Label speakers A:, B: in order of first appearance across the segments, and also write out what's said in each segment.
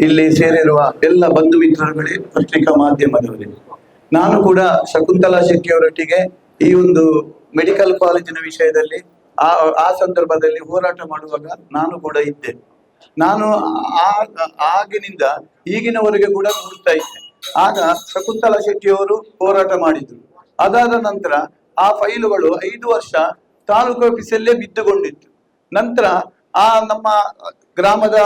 A: ಇಲ್ಲಿ ಸೇರಿರುವ ಎಲ್ಲ ಬಂಧು ಮಿತ್ರರುಗಳೇ ಪತ್ರಿಕಾ ಮಾಧ್ಯಮದವರೇ. ನಾನು ಕೂಡ ಶಕುಂತಲಾ ಶೆಟ್ಟಿ ಅವರೊಟ್ಟಿಗೆ ಈ ಒಂದು ಮೆಡಿಕಲ್ ಕಾಲೇಜಿನ ವಿಷಯದಲ್ಲಿ ಆ ಆ ಸಂದರ್ಭದಲ್ಲಿ ಹೋರಾಟ ಮಾಡುವಾಗ ನಾನು ಕೂಡ ಇದ್ದೆ. ನಾನು ಆ, ಆಗಿನಿಂದ ಈಗಿನವರೆಗೆ ಕೂಡ ನೋಡ್ತಾ ಇದ್ದೆ. ಆಗ ಶಕುಂತಲಾ ಶೆಟ್ಟಿಯವರು ಹೋರಾಟ ಮಾಡಿದ್ರು. ಅದಾದ ನಂತರ ಆ ಫೈಲುಗಳು ಐದು ವರ್ಷ ತಾಲೂಕು ಆಫೀಸಲ್ಲೇ ಬಿದ್ದುಕೊಂಡಿತ್ತು. ನಂತರ ಆ ನಮ್ಮ ಗ್ರಾಮದ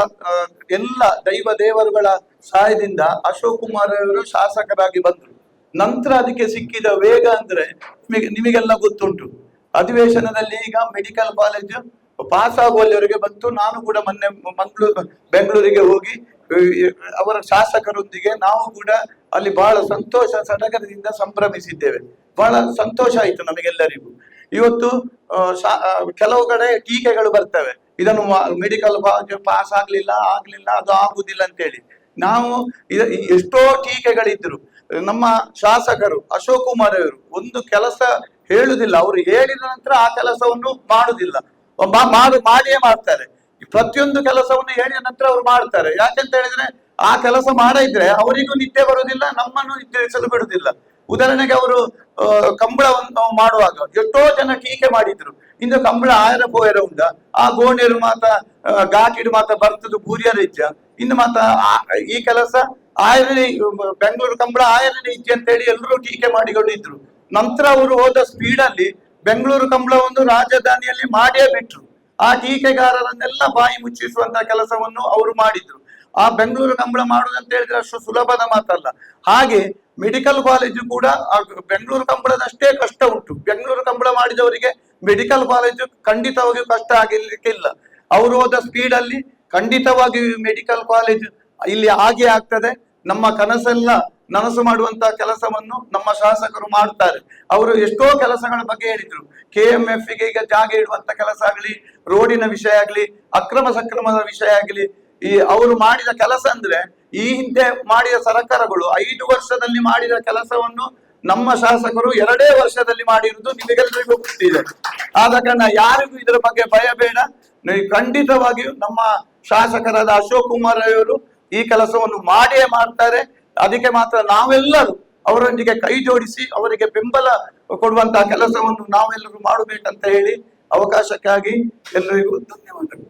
A: ಎಲ್ಲ ದೈವ ದೇವರುಗಳ ಸಹಾಯದಿಂದ ಅಶೋಕ್ ಕುಮಾರ್ ಅವರು ಶಾಸಕರಾಗಿ ಬಂದರು. ನಂತರ ಅದಕ್ಕೆ ಸಿಕ್ಕಿದ ವೇಗ ಅಂದ್ರೆ ನಿಮಗೆ, ನಿಮಗೆಲ್ಲ ಗೊತ್ತುಂಟು. ಅಧಿವೇಶನದಲ್ಲಿ ಈಗ ಮೆಡಿಕಲ್ ಕಾಲೇಜ್ ಪಾಸ್ ಆಗುವಲ್ಲಿವರೆಗೆ ಬಂತು. ನಾನು ಕೂಡ ಮೊನ್ನೆ ಮಂಗಳೂರು, ಬೆಂಗಳೂರಿಗೆ ಹೋಗಿ ಅವರ ಶಾಸಕರೊಂದಿಗೆ ನಾವು ಕೂಡ ಅಲ್ಲಿ ಬಹಳ ಸಂತೋಷ, ಸಡಗರದಿಂದ ಸಂಭ್ರಮಿಸಿದ್ದೇವೆ. ಬಹಳ ಸಂತೋಷ ಆಯಿತು ನಮಗೆಲ್ಲರಿಗೂ. ಇವತ್ತು ಕೆಲವು ಕಡೆ ಟೀಕೆಗಳು ಬರ್ತವೆ. ಇದನ್ನು ಮೆಡಿಕಲ್ ಪಾಸ್ ಆಗ್ಲಿಲ್ಲ ಆಗ್ಲಿಲ್ಲ, ಅದು ಆಗುದಿಲ್ಲ ಅಂತೇಳಿ. ನಾವು ಎಷ್ಟೋ ಟೀಕೆಗಳಿದ್ರು. ನಮ್ಮ ಶಾಸಕರು ಅಶೋಕ್ ಕುಮಾರ್ ಅವರು ಒಂದು ಕೆಲಸ ಹೇಳುದಿಲ್ಲ. ಅವರು ಹೇಳಿದ ನಂತರ ಆ ಕೆಲಸವನ್ನು ಮಾಡುದಿಲ್ಲ. ಮಾಡಿ ಮಾಡು, ಮಾಡಿಯೇ ಮಾಡ್ತಾರೆ. ಪ್ರತಿಯೊಂದು ಕೆಲಸವನ್ನು ಹೇಳಿದ ನಂತರ ಅವರು ಮಾಡ್ತಾರೆ. ಯಾಕೆಂತ ಹೇಳಿದ್ರೆ, ಆ ಕೆಲಸ ಮಾಡಿದ್ರೆ ಅವರಿಗೂ ನಿದ್ದೆ ಬರುವುದಿಲ್ಲ ನಮ್ಮನ್ನು ನಿದ್ರಿಸಲು ಬಿಡುದಿಲ್ಲ. ಉದಾಹರಣೆಗೆ ಅವರು ಕಂಬಳವನ್ನು ಮಾಡುವಾಗ ಎಷ್ಟೋ ಜನ ಟೀಕೆ ಮಾಡಿದ್ರು. ಇಂದು ಕಂಬಳ ಆಯರ ಪೋಯರ ಉಂಡ ಆ ಗೋಣಿಯರು ಮಾತ ಗಾಟಿಡು ಮಾತ ಬರ್ತದು ಬೂರಿಯರ ಇಜ್ಜ ಇನ್ನು ಮಾತ ಈ ಕೆಲಸ ಆಯರನೇ, ಬೆಂಗಳೂರು ಕಂಬಳ ಆಯರನೇ ಅಂತ ಅಂತೇಳಿ ಎಲ್ಲರೂ ಟೀಕೆ ಮಾಡಿಕೊಂಡಿದ್ರು. ನಂತರ ಅವರು ಹೋದ ಸ್ಪೀಡ್ ಅಲ್ಲಿ ಬೆಂಗಳೂರು ಕಂಬಳ ಒಂದು ರಾಜಧಾನಿಯಲ್ಲಿ ಮಾಡಿಯೇ ಬಿಟ್ರು. ಆ ಟೀಕೆಗಾರರನ್ನೆಲ್ಲ ಬಾಯಿ ಮುಚ್ಚಿಸುವಂತ ಕೆಲಸವನ್ನು ಅವರು ಮಾಡಿದ್ರು. ಆ ಬೆಂಗಳೂರು ಕಂಬಳ ಅಂತ ಹೇಳಿದ್ರೆ ಅಷ್ಟು ಸುಲಭದ ಮಾತಲ್ಲ. ಹಾಗೆ ಮೆಡಿಕಲ್ ಕಾಲೇಜು ಕೂಡ ಬೆಂಗಳೂರು ಕಂಬಳದಷ್ಟೇ ಕಷ್ಟ ಉಂಟು. ಬೆಂಗಳೂರು ಕಂಬಳ ಮಾಡಿದವರಿಗೆ ಮೆಡಿಕಲ್ ಕಾಲೇಜು ಖಂಡಿತವಾಗಿಯೂ ಕಷ್ಟ ಆಗಿರ್ಲಿಕ್ಕಿಲ್ಲ ಅವರು ಹೋದ ಸ್ಪೀಡ್ ಅಲ್ಲಿ ಖಂಡಿತವಾಗಿ ಮೆಡಿಕಲ್ ಕಾಲೇಜು ಇಲ್ಲಿ ಹಾಗೆ ಆಗ್ತದೆ. ನಮ್ಮ ಕನಸೆಲ್ಲ ನನಸು ಮಾಡುವಂತ ಕೆಲಸವನ್ನು ನಮ್ಮ ಶಾಸಕರು ಮಾಡುತ್ತಾರೆ ಅವರು ಎಷ್ಟೋ ಕೆಲಸಗಳ ಬಗ್ಗೆ ಹೇಳಿದ್ರು. ಕೆ ಎಂ ಎಫ್ಗೆ ಈಗ ಜಾಗ ಇಡುವಂತ ಕೆಲಸ ಆಗಲಿ, ರೋಡಿನ ವಿಷಯ ಆಗಲಿ, ಅಕ್ರಮ ಸಕ್ರಮದ ವಿಷಯ ಆಗಲಿ ಈ ಅವರು ಮಾಡಿದ ಕೆಲಸ ಅಂದ್ರೆ ಈ ಹಿಂದೆ ಮಾಡಿದ ಸರ್ಕಾರಗಳು ಐದು ವರ್ಷದಲ್ಲಿ ಮಾಡಿದ ಕೆಲಸವನ್ನು ನಮ್ಮ ಶಾಸಕರು ಎರಡೇ ವರ್ಷದಲ್ಲಿ ಮಾಡಿರುವುದು ನಿಮಗೆಲ್ಲರಿಗೂ ಗೊತ್ತಿದೆ. ಆದ ಕಾರಣ ಯಾರಿಗೂ ಇದರ ಬಗ್ಗೆ ಭಯ ಬೇಡ. ಖಂಡಿತವಾಗಿಯೂ ನಮ್ಮ ಶಾಸಕರಾದ ಅಶೋಕ್ ಕುಮಾರ್ ಅವರು ಈ ಕೆಲಸವನ್ನು ಮಾಡಿಯೇ ಮಾಡ್ತಾರೆ. ಅದಕ್ಕೆ ಮಾತ್ರ ನಾವೆಲ್ಲರೂ ಅವರೊಂದಿಗೆ ಕೈ ಜೋಡಿಸಿ ಅವರಿಗೆ ಬೆಂಬಲ ಕೊಡುವಂತಹ ಕೆಲಸವನ್ನು ನಾವೆಲ್ಲರೂ ಮಾಡಬೇಕಂತ ಹೇಳಿ ಅವಕಾಶಕ್ಕಾಗಿ ಎಲ್ಲರಿಗೂ ಧನ್ಯವಾದಗಳು.